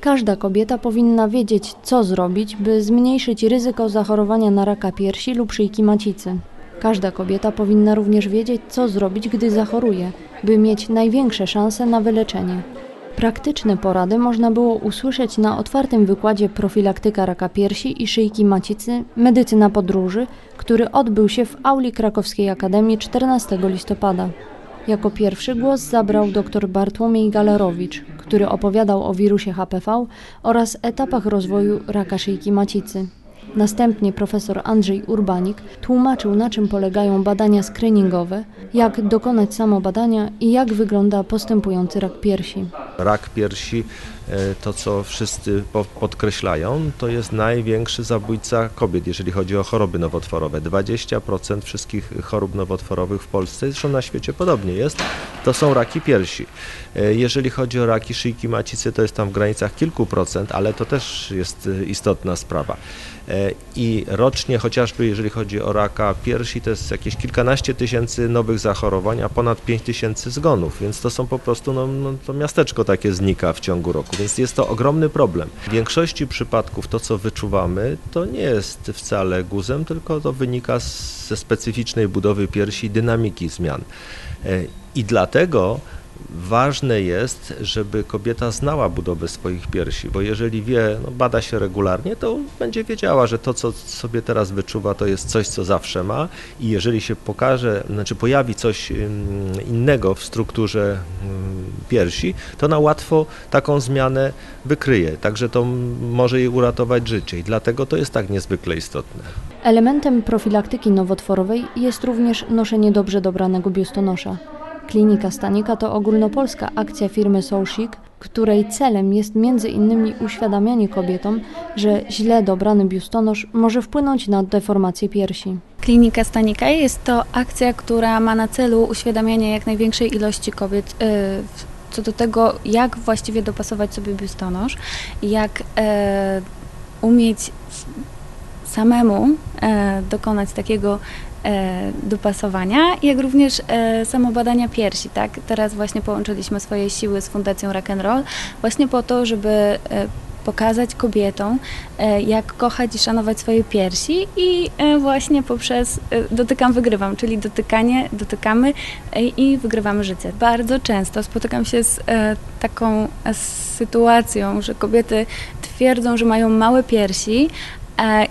Każda kobieta powinna wiedzieć, co zrobić, by zmniejszyć ryzyko zachorowania na raka piersi lub szyjki macicy. Każda kobieta powinna również wiedzieć, co zrobić, gdy zachoruje, by mieć największe szanse na wyleczenie. Praktyczne porady można było usłyszeć na otwartym wykładzie Profilaktyka raka piersi i szyjki macicy Medycyna podróży, który odbył się w auli Krakowskiej Akademii 14 listopada. Jako pierwszy głos zabrał dr Bartłomiej Galerowicz, który opowiadał o wirusie HPV oraz etapach rozwoju raka szyjki macicy. Następnie profesor Andrzej Urbanik tłumaczył, na czym polegają badania screeningowe, jak dokonać samobadania i jak wygląda postępujący rak piersi. Rak piersi, e, to co wszyscy podkreślają, to jest największy zabójca kobiet, jeżeli chodzi o choroby nowotworowe. 20% wszystkich chorób nowotworowych w Polsce, zresztą na świecie podobnie jest, to są raki piersi. E, jeżeli chodzi o raki szyjki macicy, to jest tam w granicach kilku procent, ale to też jest e, istotna sprawa. I rocznie chociażby jeżeli chodzi o raka piersi, to jest jakieś kilkanaście tysięcy nowych zachorowań, a ponad 5 tysięcy zgonów, więc to są po prostu, no, no, to miasteczko takie znika w ciągu roku, więc jest to ogromny problem. W większości przypadków to, co wyczuwamy, to nie jest wcale guzem, tylko to wynika ze specyficznej budowy piersi, dynamiki zmian. E, I dlatego ważne jest, żeby kobieta znała budowę swoich piersi, bo jeżeli wie, no bada się regularnie, to będzie wiedziała, że to, co sobie teraz wyczuwa, to jest coś, co zawsze ma i jeżeli się pokaże, znaczy pojawi coś innego w strukturze piersi, to na łatwo taką zmianę wykryje, także to może jej uratować życie i dlatego to jest tak niezwykle istotne. Elementem profilaktyki nowotworowej jest również noszenie dobrze dobranego biustonosza. Klinika Stanika to ogólnopolska akcja firmy Soulchic, której celem jest między innymi uświadamianie kobietom, że źle dobrany biustonosz może wpłynąć na deformację piersi. Klinika Stanika jest to akcja, która ma na celu uświadamianie jak największej ilości kobiet yy, co do tego, jak właściwie dopasować sobie biustonosz, jak yy, umieć samemu e, dokonać takiego dopasowania, jak również e, samo badania piersi. Tak? Teraz właśnie połączyliśmy swoje siły z Fundacją Rock'n'Roll właśnie po to, żeby e, pokazać kobietom, jak kochać i szanować swoje piersi i właśnie poprzez dotykam, wygrywam, czyli dotykanie, dotykamy i wygrywamy życie. Bardzo często spotykam się z taką sytuacją, że kobiety twierdzą, że mają małe piersi, E,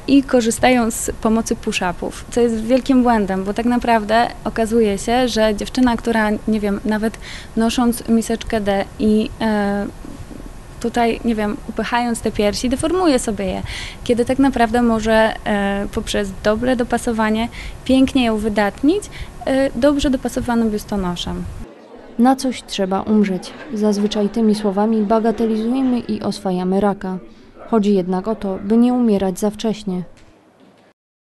i korzystają z pomocy push-upów, co jest wielkim błędem, bo tak naprawdę okazuje się, że dziewczyna, która, nie wiem, nawet nosząc miseczkę D i e, tutaj, nie wiem, upychając te piersi, deformuje sobie je, kiedy tak naprawdę może e, poprzez dobre dopasowanie pięknie ją wydatnić dobrze dopasowanym biustonoszem. Na coś trzeba umrzeć. Zazwyczaj tymi słowami bagatelizujemy i oswajamy raka. Chodzi jednak o to, by nie umierać za wcześnie.